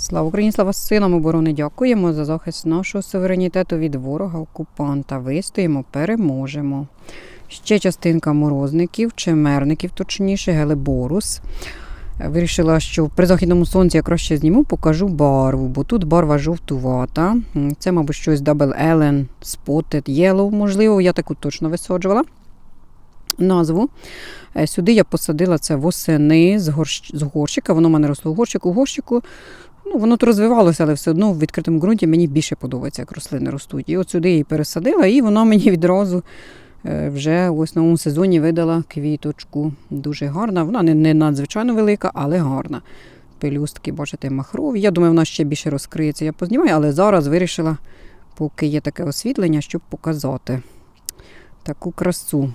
Слава Україні, слава силам оборони! Дякуємо за захист нашого суверенітету від ворога окупанта. Вистоїмо, переможемо. Ще частинка морозників, чемерників, точніше, гелеборус. Вирішила, що при західному сонці я краще зніму, покажу барву, бо тут барва жовтувата. Це, мабуть, щось Double Ellen Spotted Yellow, можливо, я таку точно висаджувала. Назву. Е, Сюди я посадила це восени з, горщ... з горщика. Воно в мене росло в горщику. В горщику ну, воно то розвивалося, але все одно в відкритому ґрунті мені більше подобається, як рослини ростуть. І от сюди її пересадила, і воно мені відразу е, вже в новому сезоні видала квіточку. Дуже гарна. Вона не, не надзвичайно велика, але гарна. Пелюстки, бачите, махрові. Я думаю, вона ще більше розкриється. Я познімаю, але зараз вирішила, поки є таке освітлення, щоб показати таку красу.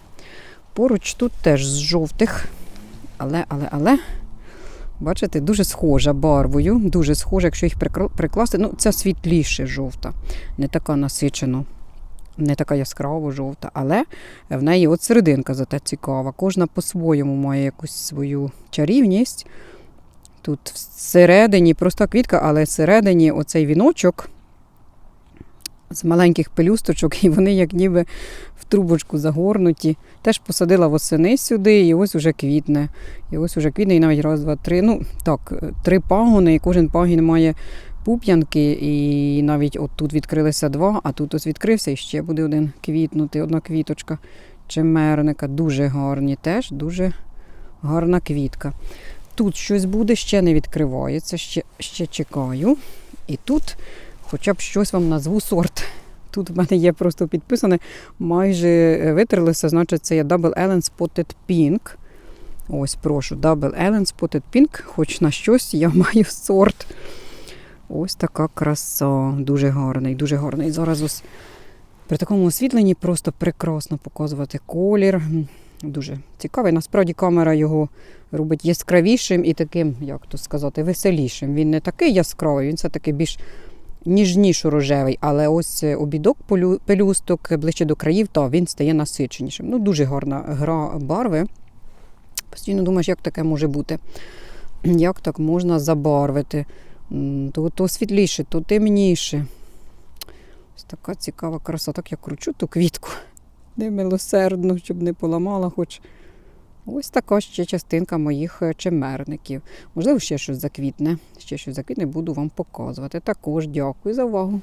Поруч тут теж з жовтих, але, але, але. Бачите, дуже схожа барвою, дуже схожа, якщо їх прикласти. Ну, це світліше жовта, не така насичено, не така яскраво жовта, але в неї от серединка зате цікава. Кожна по-своєму має якусь свою чарівність. Тут всередині проста квітка, але всередині оцей віночок з маленьких пелюсточок, і вони як ніби в трубочку загорнуті. Теж посадила восени сюди, і ось уже квітне. І ось уже квітне, і навіть раз, два, три. Ну так, три пагони, і кожен пагін має пуп'янки, і навіть от тут відкрилися два, а тут ось відкрився і ще буде один квітнути, одна квіточка чемерника. Дуже гарні, теж дуже гарна квітка. Тут щось буде, ще не відкривається, ще, ще чекаю. І тут хоча б щось вам назву сорт. Тут в мене є просто підписане, майже е, витерлося, значить, це є Double Ellen Spotted Pink. Ось, прошу, Double Ellen Spotted Pink, хоч на щось я маю сорт. Ось така краса. Дуже гарний, дуже гарний. Зараз ось при такому освітленні просто прекрасно показувати колір. Дуже цікавий. Насправді камера його робить яскравішим і таким, як то сказати, веселішим. Він не такий яскравий, він все-таки більш ніжніше рожевий, але ось е, обідок пелюсток ближче до країв, то він стає насиченішим. Ну, дуже гарна гра барви. Постійно думаєш, як таке може бути. Як так можна забарвити? То, то світліше, то темніше. Ось така цікава краса. Так я кручу ту квітку немилосердно, щоб не поламала, хоч ось така ще частинка моїх чимерників. Можливо, ще щось заквітне. Ще щось заквітне, буду вам показувати. Також дякую за увагу.